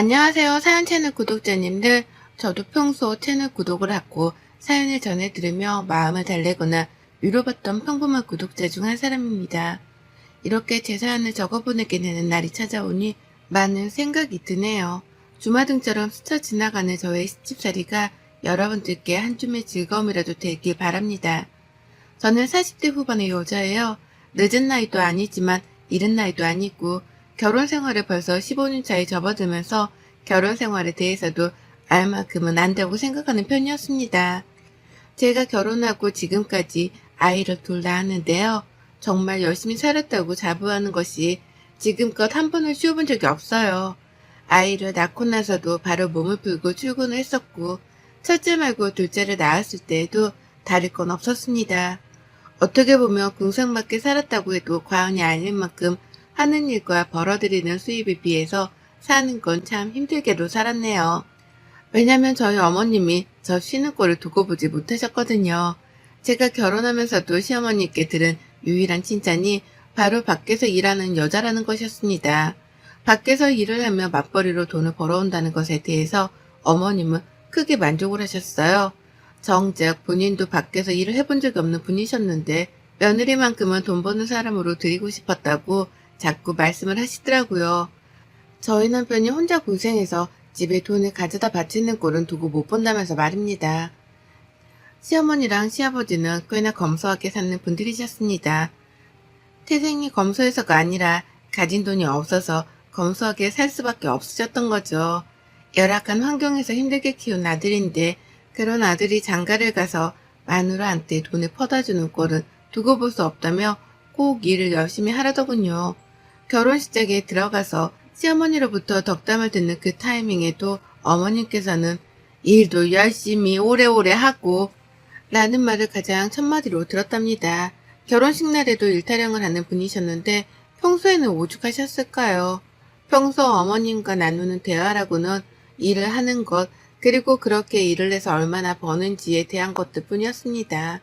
안녕하세요. 사연 채널 구독자님들. 저도 평소 채널 구독을 하고 사연을 전해 들으며 마음을 달래거나 위로받던 평범한 구독자 중 한 사람입니다. 이렇게 제 사연을 적어보내게 되는 날이 찾아오니 많은 생각이 드네요. 주마등처럼 스쳐 지나가는 저의 시집살이가 여러분들께 한 줌의 즐거움이라도 되길 바랍니다. 저는 40대 후반의 여자예요. 늦은 나이도 아니지만 이른 나이도 아니고 결혼 생활을 벌써 15년 차에 접어들면서 결혼 생활에 대해서도 알 만큼은 안다고 생각하는 편이었습니다. 제가 결혼하고 지금까지 아이를 둘 낳았는데요. 정말 열심히 살았다고 자부하는 것이 지금껏 한 번을 쉬어본 적이 없어요. 아이를 낳고 나서도 바로 몸을 풀고 출근을 했었고 첫째 말고 둘째를 낳았을 때에도 다를 건 없었습니다. 어떻게 보면 궁상맞게 살았다고 해도 과언이 아닐 만큼 하는 일과 벌어들이는 수입에 비해서 사는 건 참 힘들게도 살았네요. 왜냐면 저희 어머님이 저 쉬는 꼴을 두고 보지 못하셨거든요. 제가 결혼하면서도 시어머니께 들은 유일한 칭찬이 바로 밖에서 일하는 여자라는 것이었습니다. 밖에서 일을 하며 맞벌이로 돈을 벌어온다는 것에 대해서 어머님은 크게 만족을 하셨어요. 정작 본인도 밖에서 일을 해본 적이 없는 분이셨는데 며느리만큼은 돈 버는 사람으로 드리고 싶었다고 자꾸 말씀을 하시더라고요. 저희 남편이 혼자 고생해서 집에 돈을 가져다 바치는 꼴은 두고 못 본다면서 말입니다. 시어머니랑 시아버지는 꽤나 검소하게 사는 분들이셨습니다. 태생이 검소해서가 아니라 가진 돈이 없어서 검소하게 살 수밖에 없으셨던 거죠. 열악한 환경에서 힘들게 키운 아들인데 그런 아들이 장가를 가서 마누라한테 돈을 퍼다주는 꼴은 두고 볼 수 없다며 꼭 일을 열심히 하라더군요. 결혼식장에 들어가서 시어머니로부터 덕담을 듣는 그 타이밍에도 어머님께서는 일도 열심히 오래오래 하고 라는 말을 가장 첫마디로 들었답니다. 결혼식 날에도 일타령을 하는 분이셨는데 평소에는 오죽하셨을까요? 평소 어머님과 나누는 대화라고는 일을 하는 것, 그리고 그렇게 일을 해서 얼마나 버는지에 대한 것들 뿐이었습니다.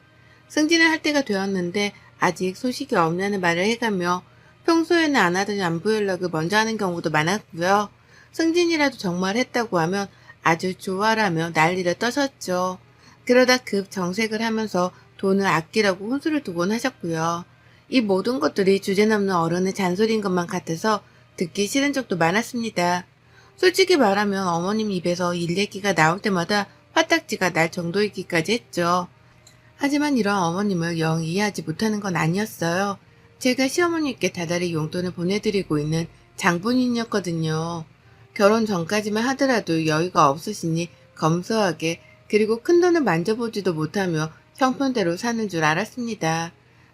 승진을 할 때가 되었는데 아직 소식이 없냐는 말을 해가며 평소에는 안 하던 안부 연락을 먼저 하는 경우도 많았고요. 승진이라도 정말 했다고 하면 아주 좋아라며 난리를 떠셨죠. 그러다 급 정색을 하면서 돈을 아끼라고 혼수를 두곤 하셨고요. 이 모든 것들이 주제넘는 어른의 잔소리인 것만 같아서 듣기 싫은 적도 많았습니다. 솔직히 말하면 어머님 입에서 일 얘기가 나올 때마다 화딱지가 날 정도이기까지 했죠. 하지만 이런 어머님을 영 이해하지 못하는 건 아니었어요. 제가 시어머니께 다달이 용돈을 보내드리고 있는 장본인이었거든요. 결혼 전까지만 하더라도 여유가 없으시니 검소하게 그리고 큰 돈을 만져보지도 못하며 형편대로 사는 줄 알았습니다.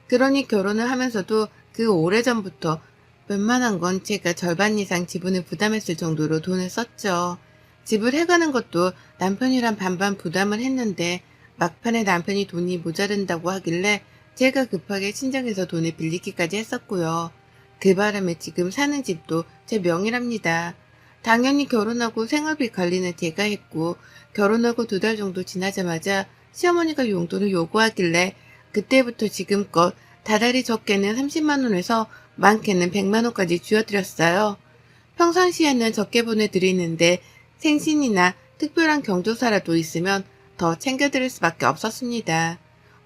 그러니 결혼을 하면서도 그 오래전부터 웬만한 건 제가 절반 이상 지분을 부담했을 정도로 돈을 썼죠. 집을 해가는 것도 남편이랑 반반 부담을 했는데 막판에 남편이 돈이 모자른다고 하길래 제가 급하게 친정에서 돈을 빌리기까지 했었고요. 그 바람에 지금 사는 집도 제 명의랍니다. 당연히 결혼하고 생활비 관리는 제가 했고 결혼하고 두 달 정도 지나자마자 시어머니가 용돈을 요구하길래 그때부터 지금껏 다달이 적게는 30만 원에서 많게는 100만 원까지 쥐어드렸어요. 평상시에는 적게 보내드리는데 생신이나 특별한 경조사라도 있으면 더 챙겨드릴 수밖에 없었습니다.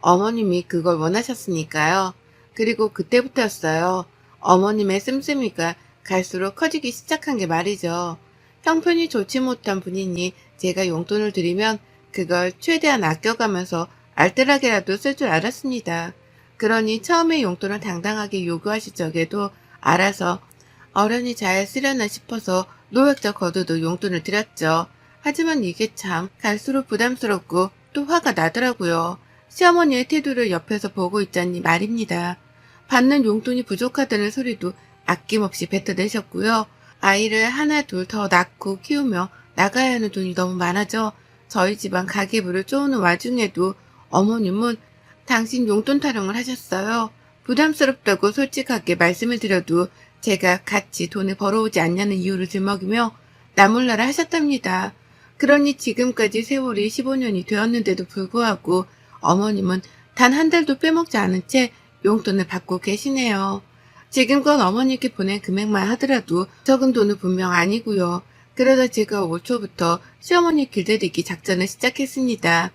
어머님이 그걸 원하셨으니까요. 그리고 그때부터였어요. 어머님의 씀씀이가 갈수록 커지기 시작한 게 말이죠. 형편이 좋지 못한 분이니 제가 용돈을 드리면 그걸 최대한 아껴가면서 알뜰하게라도 쓸 줄 알았습니다. 그러니 처음에 용돈을 당당하게 요구하실 적에도 알아서 어련히 잘 쓰려나 싶어서 노획적 거두도 용돈을 드렸죠. 하지만 이게 참 갈수록 부담스럽고 또 화가 나더라고요. 시어머니의 태도를 옆에서 보고 있자니 말입니다. 받는 용돈이 부족하다는 소리도 아낌없이 뱉어내셨고요. 아이를 하나 둘 더 낳고 키우며 나가야 하는 돈이 너무 많아져 저희 집안 가계부를 쪼는 와중에도 어머님은 당신 용돈 타령을 하셨어요. 부담스럽다고 솔직하게 말씀을 드려도 제가 같이 돈을 벌어오지 않냐는 이유를 들먹이며 나몰라라 하셨답니다. 그러니 지금까지 세월이 15년이 되었는데도 불구하고 어머님은 단 한 달도 빼먹지 않은 채 용돈을 받고 계시네요. 지금껏 어머니께 보낸 금액만 하더라도 적은 돈은 분명 아니고요. 그러다 제가 5초부터 시어머니 길들이기 작전을 시작했습니다.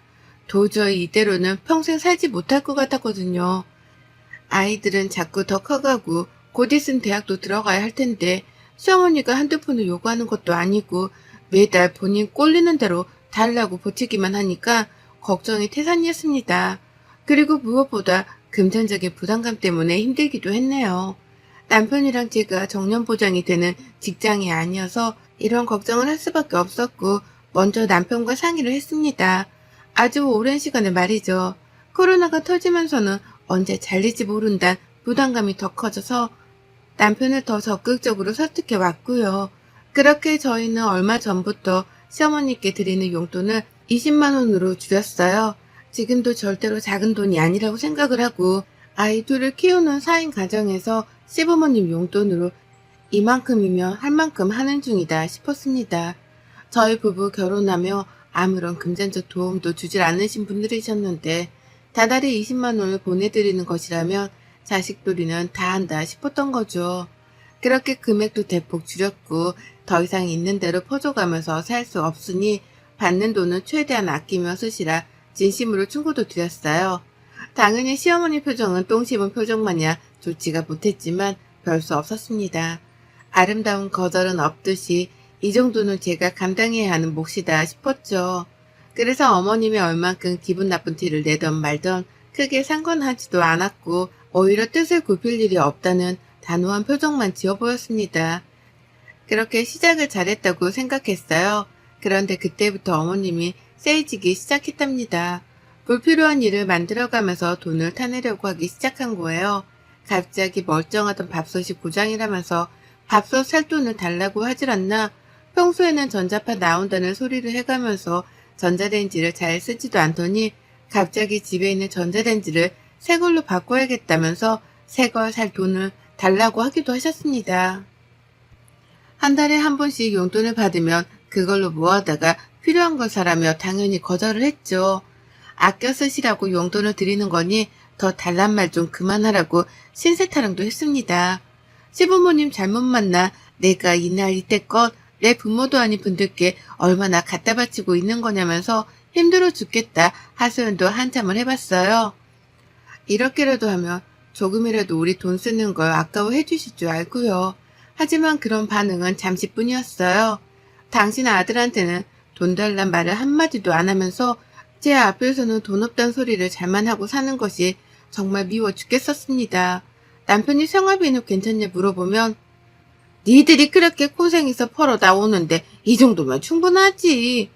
도저히 이대로는 평생 살지 못할 것 같았거든요. 아이들은 자꾸 더 커가고 곧 있으면 대학도 들어가야 할 텐데 시어머니가 한두 푼을 요구하는 것도 아니고 매달 본인 꼴리는 대로 달라고 보채기만 하니까 걱정이 태산이었습니다. 그리고 무엇보다 금전적인 부담감 때문에 힘들기도 했네요. 남편이랑 제가 정년 보장이 되는 직장이 아니어서 이런 걱정을 할 수밖에 없었고 먼저 남편과 상의를 했습니다. 아주 오랜 시간을 말이죠. 코로나가 터지면서는 언제 잘릴지 모른다는 부담감이 더 커져서 남편을 더 적극적으로 설득해 왔고요. 그렇게 저희는 얼마 전부터 시어머니께 드리는 용돈을 20만 원으로 줄였어요. 지금도 절대로 작은 돈이 아니라고 생각을 하고 아이 둘을 키우는 4인 가정에서 시부모님 용돈으로 이만큼이면 할 만큼 하는 중이다 싶었습니다. 저희 부부 결혼하며 아무런 금전적 도움도 주질 않으신 분들이셨는데 다달이 20만 원을 보내드리는 것이라면 자식돌이는 다 한다 싶었던 거죠. 그렇게 금액도 대폭 줄였고 더 이상 있는 대로 퍼줘가면서 살 수 없으니 받는 돈은 최대한 아끼며 쓰시라 진심으로 충고도 드렸어요. 당연히 시어머니 표정은 똥 씹은 표정 마냥 좋지가 못했지만 별 수 없었습니다. 아름다운 거절은 없듯이 이 정도는 제가 감당해야 하는 몫이다 싶었죠. 그래서 어머님이 얼만큼 기분 나쁜 티를 내던 말던 크게 상관하지도 않았고 오히려 뜻을 굽힐 일이 없다는 단호한 표정만 지어 보였습니다. 그렇게 시작을 잘했다고 생각했어요. 그런데 그때부터 어머님이 세이지기 시작했답니다. 불필요한 일을 만들어가면서 돈을 타내려고 하기 시작한 거예요. 갑자기 멀쩡하던 밥솥이 고장이라면서 밥솥 살 돈을 달라고 하질 않나 평소에는 전자파 나온다는 소리를 해가면서 전자레인지를 잘 쓰지도 않더니 갑자기 집에 있는 전자레인지를 새 걸로 바꿔야겠다면서 새 걸 살 돈을 달라고 하기도 하셨습니다. 한 달에 한 번씩 용돈을 받으면 그걸로 모아다가 필요한 걸 사라며 당연히 거절을 했죠. 아껴 쓰시라고 용돈을 드리는 거니 더 달란 말 좀 그만하라고 신세 타령도 했습니다. 시부모님 잘못 만나 내가 이날 이때껏 내 부모도 아닌 분들께 얼마나 갖다 바치고 있는 거냐면서 힘들어 죽겠다 하소연도 한참을 해봤어요. 이렇게라도 하면 조금이라도 우리 돈 쓰는 걸 아까워해 주실 줄 알고요. 하지만 그런 반응은 잠시뿐이었어요. 당신 아들한테는 돈 달란 말을 한마디도 안 하면서 제 앞에서는 돈 없단 소리를 잘만 하고 사는 것이 정말 미워 죽겠었습니다. 남편이 생활비는 괜찮냐 물어보면 니들이 그렇게 고생해서 벌어 나오는데 이 정도면 충분하지.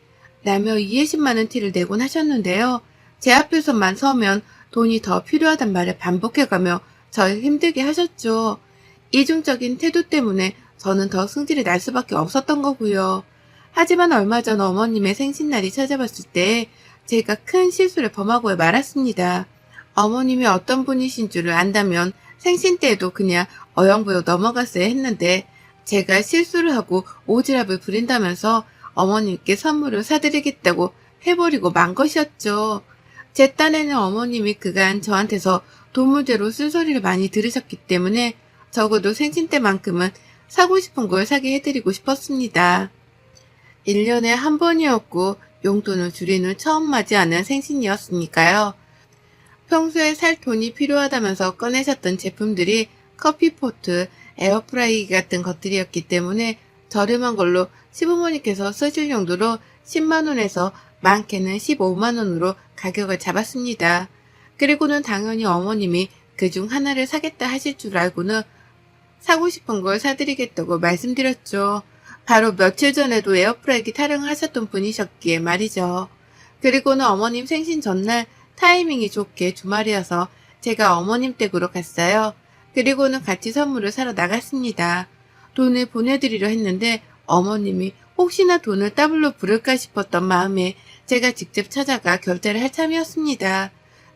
라며 20만 원 티를 내곤 하셨는데요. 제 앞에서만 서면 돈이 더 필요하단 말을 반복해가며 절 힘들게 하셨죠. 이중적인 태도 때문에 저는 더 승질이 날 수밖에 없었던 거고요. 하지만 얼마 전 어머님의 생신날이 찾아봤을 때 제가 큰 실수를 범하고 말았습니다. 어머님이 어떤 분이신 줄을 안다면 생신 때에도 그냥 어영부영 넘어갔어야 했는데 제가 실수를 하고 오지랖을 부린다면서 어머님께 선물을 사드리겠다고 해버리고 만 것이었죠. 제 딴에는 어머님이 그간 저한테서 도무대로 쓴소리를 많이 들으셨기 때문에 적어도 생신 때만큼은 사고 싶은 걸 사게 해드리고 싶었습니다. 1년에 한 번이었고 용돈을 줄이는 처음 맞이하는 생신이었으니까요. 평소에 살 돈이 필요하다면서 꺼내셨던 제품들이 커피포트, 에어프라이기 같은 것들이었기 때문에 저렴한 걸로 시부모님께서 쓰실 용도로 10만원에서 많게는 15만원으로 가격을 잡았습니다. 그리고는 당연히 어머님이 그 중 하나를 사겠다 하실 줄 알고는 사고 싶은 걸 사드리겠다고 말씀드렸죠. 바로 며칠 전에도 에어프라이기 타령하셨던 분이셨기에 말이죠. 그리고는 어머님 생신 전날 타이밍이 좋게 주말이어서 제가 어머님 댁으로 갔어요. 그리고는 같이 선물을 사러 나갔습니다. 돈을 보내드리려 했는데 어머님이 혹시나 돈을 더블로 부를까 싶었던 마음에 제가 직접 찾아가 결제를 할 참이었습니다.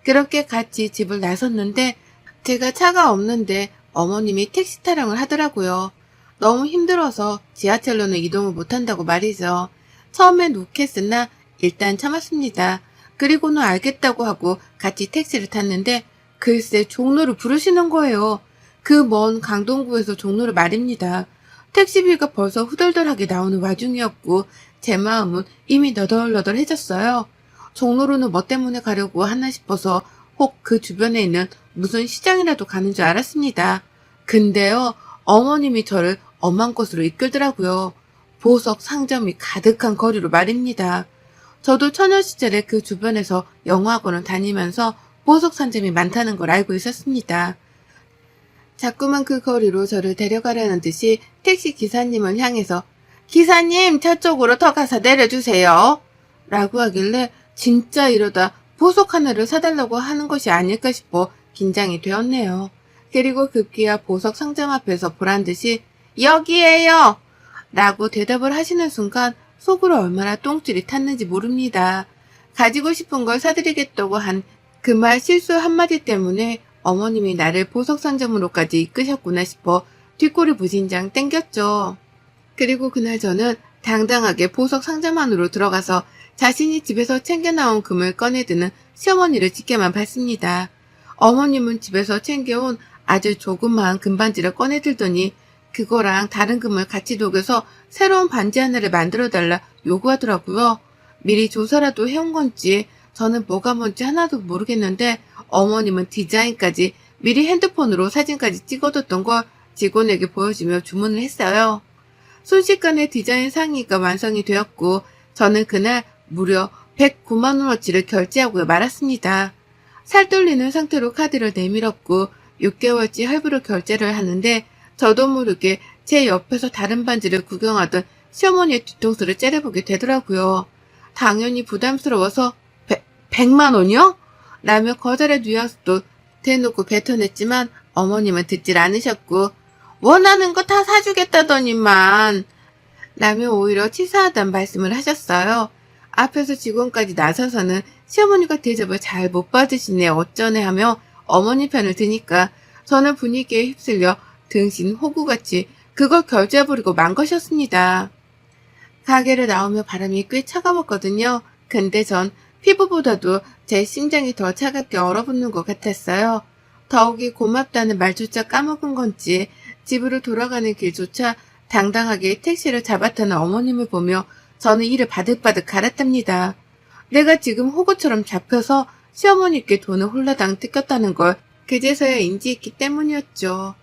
그렇게 같이 집을 나섰는데 제가 차가 없는데 어머님이 택시 타령을 하더라고요. 너무 힘들어서 지하철로는 이동을 못한다고 말이죠. 처음엔 욱했으나 일단 참았습니다. 그리고는 알겠다고 하고 같이 택시를 탔는데 글쎄 종로를 부르시는 거예요. 그 먼 강동구에서 종로를 말입니다. 택시비가 벌써 후덜덜하게 나오는 와중이었고 제 마음은 이미 너덜너덜해졌어요. 종로로는 뭐 때문에 가려고 하나 싶어서 혹 그 주변에 있는 무슨 시장이라도 가는 줄 알았습니다. 근데요, 어머님이 저를 엄한 곳으로 이끌더라고요. 보석 상점이 가득한 거리로 말입니다. 저도 처녀 시절에 그 주변에서 영어학원을 다니면서 보석 상점이 많다는 걸 알고 있었습니다. 자꾸만 그 거리로 저를 데려가려는 듯이 택시 기사님을 향해서 기사님 저쪽으로 더 가서 내려주세요. 라고 하길래 진짜 이러다 보석 하나를 사달라고 하는 것이 아닐까 싶어 긴장이 되었네요. 그리고 급기야 보석 상점 앞에서 보란 듯이 여기에요! 라고 대답을 하시는 순간 속으로 얼마나 똥줄이 탔는지 모릅니다. 가지고 싶은 걸 사드리겠다고 한 그 말 실수 한마디 때문에 어머님이 나를 보석 상점으로까지 이끄셨구나 싶어 뒷골이 부진장 땡겼죠. 그리고 그날 저는 당당하게 보석 상점 안으로 들어가서 자신이 집에서 챙겨 나온 금을 꺼내드는 시어머니를 지켜만 봤습니다. 어머님은 집에서 챙겨온 아주 조그마한 금반지를 꺼내 들더니 그거랑 다른 금을 같이 녹여서 새로운 반지 하나를 만들어 달라 요구하더라고요. 미리 조사라도 해온 건지 저는 뭐가 뭔지 하나도 모르겠는데 어머님은 디자인까지 미리 핸드폰으로 사진까지 찍어뒀던 걸 직원에게 보여주며 주문을 했어요. 순식간에 디자인 상의가 완성이 되었고 저는 그날 무려 109만원어치를 결제하고 말았습니다. 살떨리는 상태로 카드를 내밀었고 6개월치 할부로 결제를 하는데 저도 모르게 제 옆에서 다른 반지를 구경하던 시어머니의 뒤통수를 째려보게 되더라고요. 당연히 부담스러워서 100 만 원이요? 라며 거절의 뉘앙스도 대놓고 뱉어냈지만 어머님은 듣질 않으셨고 원하는 거 다 사주겠다더니만 라며 오히려 치사하단 말씀을 하셨어요. 앞에서 직원까지 나서서는 시어머니가 대접을 잘 못 받으시네 어쩌네 하며 어머니 편을 드니까 저는 분위기에 휩쓸려 등신 호구같이 그걸 결제해버리고 만 것이었습니다. 가게를 나오며 바람이 꽤 차가웠거든요. 근데 전 피부보다도 제 심장이 더 차갑게 얼어붙는 것 같았어요. 더욱이 고맙다는 말조차 까먹은 건지 집으로 돌아가는 길조차 당당하게 택시를 잡아타는 어머님을 보며 저는 이를 바득바득 갈았답니다. 내가 지금 호구처럼 잡혀서 시어머니께 돈을 홀라당 뜯겼다는 걸 그제서야 인지했기 때문이었죠.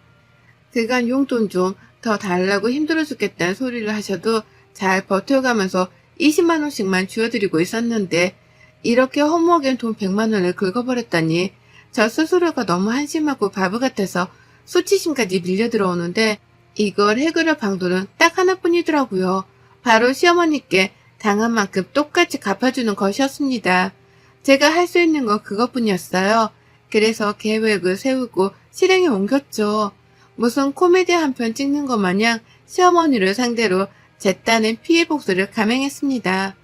그간 용돈 좀 더 달라고 힘들어 죽겠다는 소리를 하셔도 잘 버텨가면서 20만원씩만 쥐어드리고 있었는데 이렇게 허무하게 돈 100만원을 긁어버렸다니 저 스스로가 너무 한심하고 바보 같아서 수치심까지 밀려 들어오는데 이걸 해결할 방도는 딱 하나뿐이더라고요. 바로 시어머니께 당한 만큼 똑같이 갚아주는 것이었습니다. 제가 할 수 있는 건 그것뿐이었어요. 그래서 계획을 세우고 실행에 옮겼죠. 무슨 코미디 한 편 찍는 것 마냥 시어머니를 상대로 제 딴엔 피해 복수를 감행했습니다.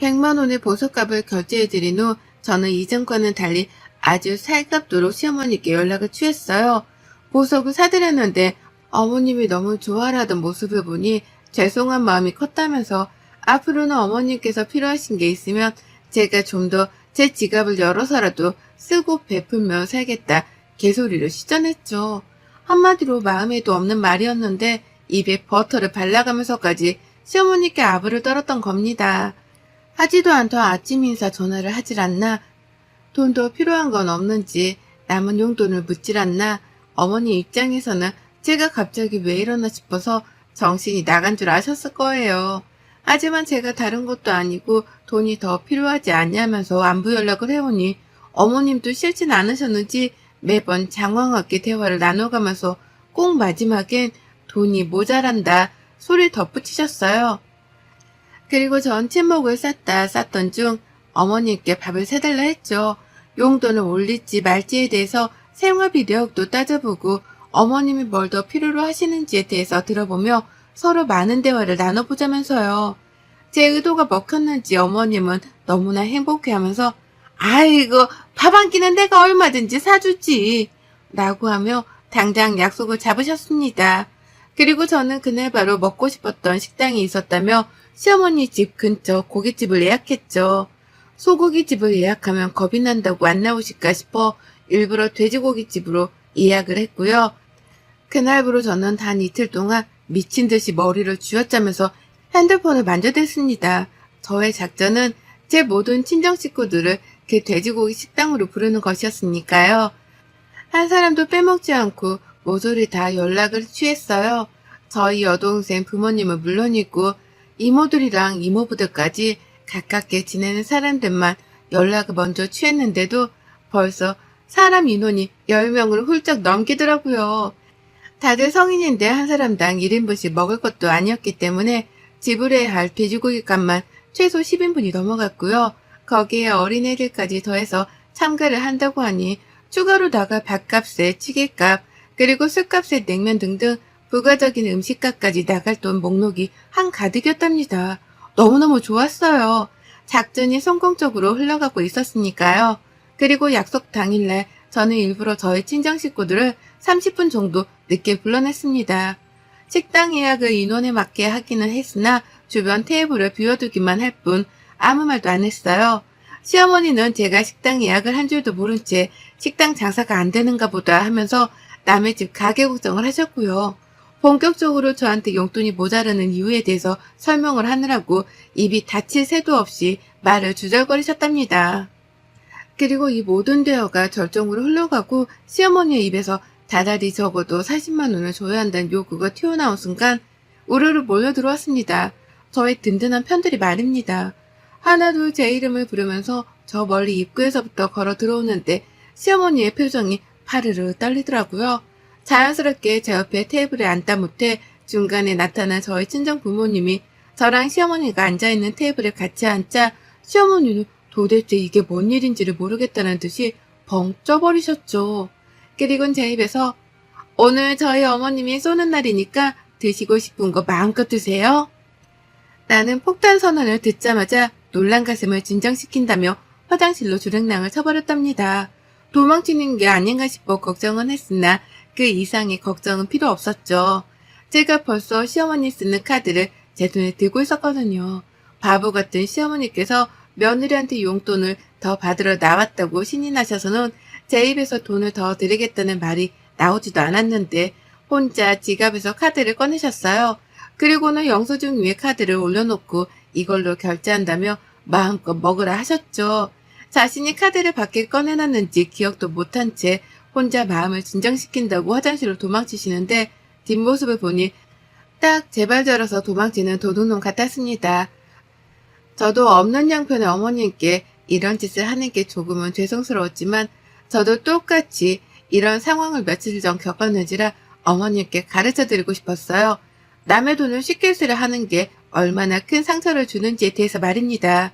100만 원의 보석값을 결제해드린 후 저는 이전과는 달리 아주 살갑도록 시어머니께 연락을 취했어요. 보석을 사드렸는데 어머님이 너무 좋아하던 모습을 보니 죄송한 마음이 컸다면서 앞으로는 어머님께서 필요하신 게 있으면 제가 좀 더 제 지갑을 열어서라도 쓰고 베풀며 살겠다 개소리를 시전했죠. 한마디로 마음에도 없는 말이었는데 입에 버터를 발라가면서까지 시어머니께 아부를 떨었던 겁니다. 하지도 않던 아침 인사 전화를 하질 않나 돈더 필요한 건 없는지 남은 용돈을 묻질 않나 어머니 입장에서는 제가 갑자기 왜 이러나 싶어서 정신이 나간 줄 아셨을 거예요. 하지만 제가 다른 것도 아니고 돈이 더 필요하지 않냐면서 안부 연락을 해오니 어머님도 싫진 않으셨는지 매번 장황하게 대화를 나눠가면서 꼭 마지막엔 돈이 모자란다 소리를 덧붙이셨어요. 그리고 전 침묵을 쌌다 쌌던 중 어머님께 밥을 사달라 했죠. 용돈을 올릴지 말지에 대해서 생활비 내역도 따져보고 어머님이 뭘 더 필요로 하시는지에 대해서 들어보며 서로 많은 대화를 나눠보자면서요. 제 의도가 먹혔는지 어머님은 너무나 행복해하면서 아이고 밥한 끼는 내가 얼마든지 사주지 라고 하며 당장 약속을 잡으셨습니다. 그리고 저는 그날 바로 먹고 싶었던 식당이 있었다며 시어머니 집 근처 고깃집을 예약했죠. 소고기집을 예약하면 겁이 난다고 안 나오실까 싶어 일부러 돼지고기집으로 예약을 했고요. 그날부로 저는 단 이틀 동안 미친 듯이 머리를 쥐어짜면서 핸드폰을 만져댔습니다. 저의 작전은 제 모든 친정 식구들을 그 돼지고기 식당으로 부르는 것이었으니까요. 한 사람도 빼먹지 않고 모조리 다 연락을 취했어요. 저희 여동생 부모님은 물론이고 이모들이랑 이모부들까지 가깝게 지내는 사람들만 연락을 먼저 취했는데도 벌써 사람 인원이 10명을 훌쩍 넘기더라고요. 다들 성인인데 한 사람당 1인분씩 먹을 것도 아니었기 때문에 지불해야 할 돼지고기 값만 최소 10인분이 넘어갔고요. 거기에 어린애들까지 더해서 참가를 한다고 하니 추가로 나갈 밥값에 찌개값 그리고 술값에 냉면 등등 부가적인 음식값까지 나갈 돈 목록이 한가득이었답니다. 너무너무 좋았어요. 작전이 성공적으로 흘러가고 있었으니까요. 그리고 약속 당일날 저는 일부러 저희 친정 식구들을 30분 정도 늦게 불러냈습니다. 식당 예약을 인원에 맞게 하기는 했으나 주변 테이블을 비워두기만 할 뿐 아무 말도 안 했어요. 시어머니는 제가 식당 예약을 한 줄도 모른 채 식당 장사가 안 되는가 보다 하면서 남의 집 가게 걱정을 하셨고요. 본격적으로 저한테 용돈이 모자라는 이유에 대해서 설명을 하느라고 입이 닫힐 새도 없이 말을 주절거리셨답니다. 그리고 이 모든 대화가 절정으로 흘러가고 시어머니의 입에서 다달이 적어도 40만 원을 줘야 한다는 요구가 튀어나온 순간 우르르 몰려 들어왔습니다. 저의 든든한 편들이 말입니다. 하나둘 제 이름을 부르면서 저 멀리 입구에서부터 걸어 들어오는데 시어머니의 표정이 파르르 떨리더라고요. 자연스럽게 제 옆에 테이블에 앉다 못해 중간에 나타난 저희 친정 부모님이 저랑 시어머니가 앉아있는 테이블에 같이 앉자 시어머니는 도대체 이게 뭔 일인지를 모르겠다는 듯이 벙 쪄버리셨죠. 그리곤 제 입에서 오늘 저희 어머님이 쏘는 날이니까 드시고 싶은 거 마음껏 드세요. 나는 폭탄 선언을 듣자마자 놀란 가슴을 진정시킨다며 화장실로 주랭랑을 쳐버렸답니다. 도망치는 게 아닌가 싶어 걱정은 했으나 그 이상의 걱정은 필요 없었죠. 제가 벌써 시어머니 쓰는 카드를 제 돈에 들고 있었거든요. 바보 같은 시어머니께서 며느리한테 용돈을 더 받으러 나왔다고 신이 나셔서는 제 입에서 돈을 더 드리겠다는 말이 나오지도 않았는데 혼자 지갑에서 카드를 꺼내셨어요. 그리고는 영수증 위에 카드를 올려놓고 이걸로 결제한다며 마음껏 먹으라 하셨죠. 자신이 카드를 밖에 꺼내놨는지 기억도 못한 채 혼자 마음을 진정시킨다고 화장실로 도망치시는데 뒷모습을 보니 딱 저러서 도망치는 도둑놈 같았습니다. 저도 없는 양편의 어머님께 이런 짓을 하는 게 조금은 죄송스러웠지만 저도 똑같이 이런 상황을 며칠 전 겪었는지라 어머님께 가르쳐 드리고 싶었어요. 남의 돈을 쉽게 쓰려 하는 게 얼마나 큰 상처를 주는지에 대해서 말입니다.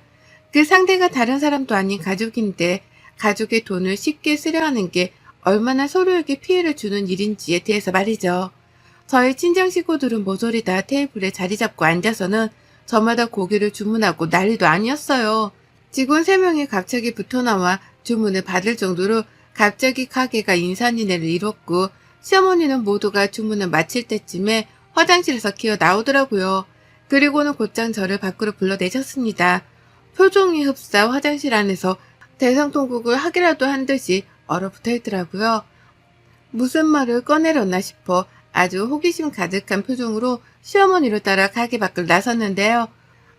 그 상대가 다른 사람도 아닌 가족인데 가족의 돈을 쉽게 쓰려 하는 게 얼마나 서로에게 피해를 주는 일인지에 대해서 말이죠. 저희 친정 식구들은 모조리 다 테이블에 자리 잡고 앉아서는 저마다 고기를 주문하고 난리도 아니었어요. 직원 3명이 갑자기 붙어 나와 주문을 받을 정도로 갑자기 가게가 인산인해를 이뤘고 시어머니는 모두가 주문을 마칠 때쯤에 화장실에서 기어 나오더라고요. 그리고는 곧장 저를 밖으로 불러내셨습니다. 표정이 흡사 화장실 안에서 대성통곡을 하기라도 한 듯이 얼어붙어 있더라고요. 무슨 말을 꺼내려나 싶어 아주 호기심 가득한 표정으로 시어머니를 따라 가게 밖을 나섰는데요.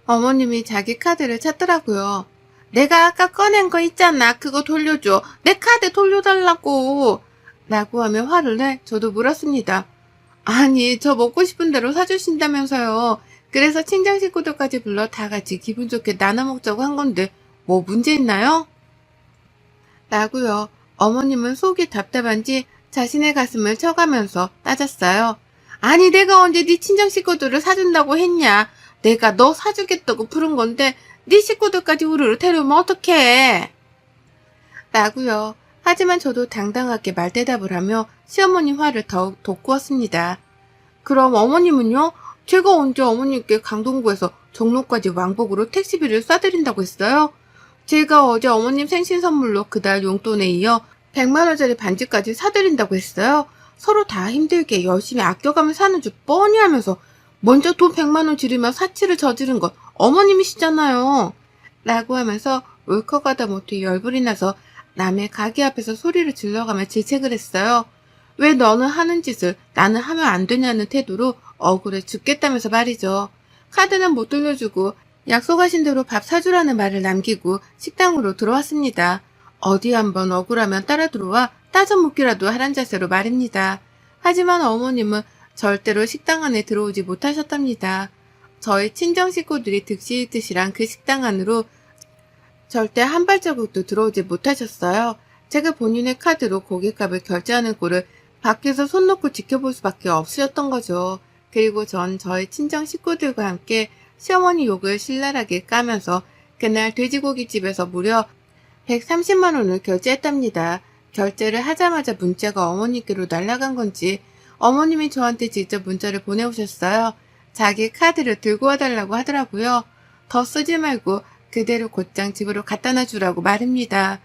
어머님이 자기 카드를 찾더라고요. 내가 아까 꺼낸 거 있잖아. 그거 돌려줘. 내 카드 돌려달라고. 라고 하며 화를 내 저도 물었습니다. 아니, 저 먹고 싶은 대로 사주신다면서요. 그래서 친정 식구들까지 불러 다 같이 기분 좋게 나눠 먹자고 한 건데 뭐 문제 있나요? 라고요. 어머님은 속이 답답한지 자신의 가슴을 쳐가면서 따졌어요. 아니 내가 언제 네 친정 식구들을 사준다고 했냐. 내가 너 사주겠다고 부른 건데 네 식구들까지 우르르 데려오면 어떡해. 라고요. 하지만 저도 당당하게 말대답을 하며 시어머님 화를 더욱 돋구었습니다. 그럼 어머님은요? 제가 언제 어머님께 강동구에서 종로까지 왕복으로 택시비를 쏴드린다고 했어요? 제가 어제 어머님 생신 선물로 그달 용돈에 이어 100만원짜리 반지까지 사드린다고 했어요. 서로 다 힘들게 열심히 아껴가며 사는 줄 뻔히 하면서 먼저 돈 100만원 지르며 사치를 저지른 건 어머님이시잖아요. 라고 하면서 울컥하다 못해 열불이 나서 남의 가게 앞에서 소리를 질러가며 질책을 했어요. 왜 너는 하는 짓을 나는 하면 안 되냐는 태도로 억울해 죽겠다면서 말이죠. 카드는 못 돌려주고 약속하신 대로 밥 사주라는 말을 남기고 식당으로 들어왔습니다. 어디 한번 억울하면 따라 들어와 따져 묻기라도 하란 자세로 말입니다. 하지만 어머님은 절대로 식당 안에 들어오지 못하셨답니다. 저희 친정 식구들이 득실득실한 그 식당 안으로 절대 한 발자국도 들어오지 못하셨어요. 제가 본인의 카드로 고깃값을 결제하는 꼴을 밖에서 손 놓고 지켜볼 수밖에 없으셨던 거죠. 그리고 전 저희 친정 식구들과 함께 시어머니 욕을 신랄하게 까면서 그날 돼지고기집에서 무려 130만 원을 결제했답니다. 결제를 하자마자 문자가 어머니께로 날아간 건지 어머님이 저한테 직접 문자를 보내오셨어요. 자기 카드를 들고 와달라고 하더라고요. 더 쓰지 말고 그대로 곧장 집으로 갖다 놔주라고 말입니다.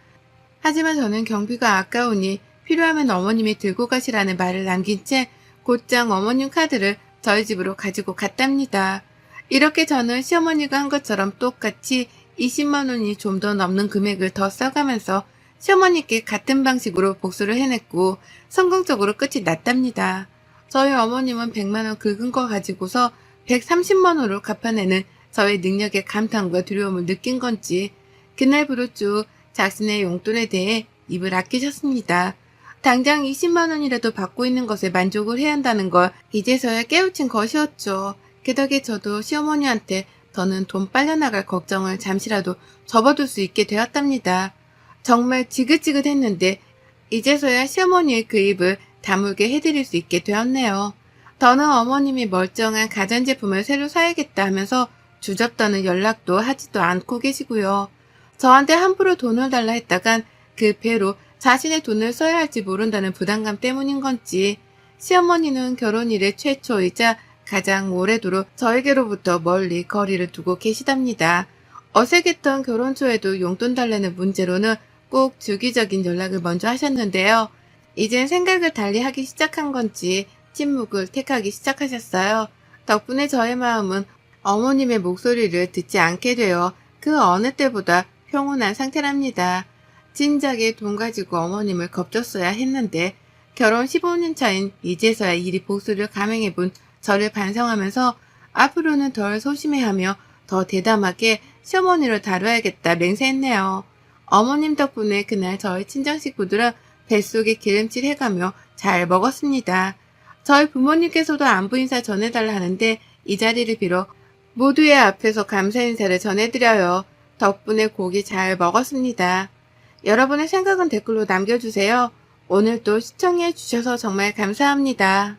하지만 저는 경비가 아까우니 필요하면 어머님이 들고 가시라는 말을 남긴 채 곧장 어머님 카드를 저희 집으로 가지고 갔답니다. 이렇게 저는 시어머니가 한 것처럼 똑같이 20만 원이 좀 더 넘는 금액을 더 써가면서 시어머니께 같은 방식으로 복수를 해냈고 성공적으로 끝이 났답니다. 저희 어머님은 100만 원 긁은 거 가지고서 130만 원으로 갚아내는 저의 능력의 감탄과 두려움을 느낀 건지 그날부로 쭉 자신의 용돈에 대해 입을 아끼셨습니다. 당장 20만 원이라도 받고 있는 것에 만족을 해야 한다는 걸 이제서야 깨우친 것이었죠. 그 덕에 저도 시어머니한테 더는 돈 빨려나갈 걱정을 잠시라도 접어둘 수 있게 되었답니다. 정말 지긋지긋했는데 이제서야 시어머니의 그 입을 다물게 해드릴 수 있게 되었네요. 더는 어머님이 멀쩡한 가전제품을 새로 사야겠다 하면서 주접떠는 연락도 하지도 않고 계시고요. 저한테 함부로 돈을 달라 했다간 그 배로 자신의 돈을 써야 할지 모른다는 부담감 때문인 건지 시어머니는 결혼 이래 최초이자 가장 오래도록 저에게로부터 멀리 거리를 두고 계시답니다. 어색했던 결혼 초에도 용돈 달라는 문제로는 꼭 주기적인 연락을 먼저 하셨는데요. 이젠 생각을 달리 하기 시작한 건지 침묵을 택하기 시작하셨어요. 덕분에 저의 마음은 어머님의 목소리를 듣지 않게 되어 그 어느 때보다 평온한 상태랍니다. 진작에 돈 가지고 어머님을 겁줬어야 했는데 결혼 15년 차인 이제서야 일이 복수를 감행해본 저를 반성하면서 앞으로는 덜 소심해하며 더 대담하게 시어머니를 다뤄야겠다 맹세했네요. 어머님 덕분에 그날 저희 친정 식구들은 뱃속에 기름칠 해가며 잘 먹었습니다. 저희 부모님께서도 안부 인사 전해달라 하는데 이 자리를 빌어 모두의 앞에서 감사 인사를 전해드려요. 덕분에 고기 잘 먹었습니다. 여러분의 생각은 댓글로 남겨주세요. 오늘도 시청해 주셔서 정말 감사합니다.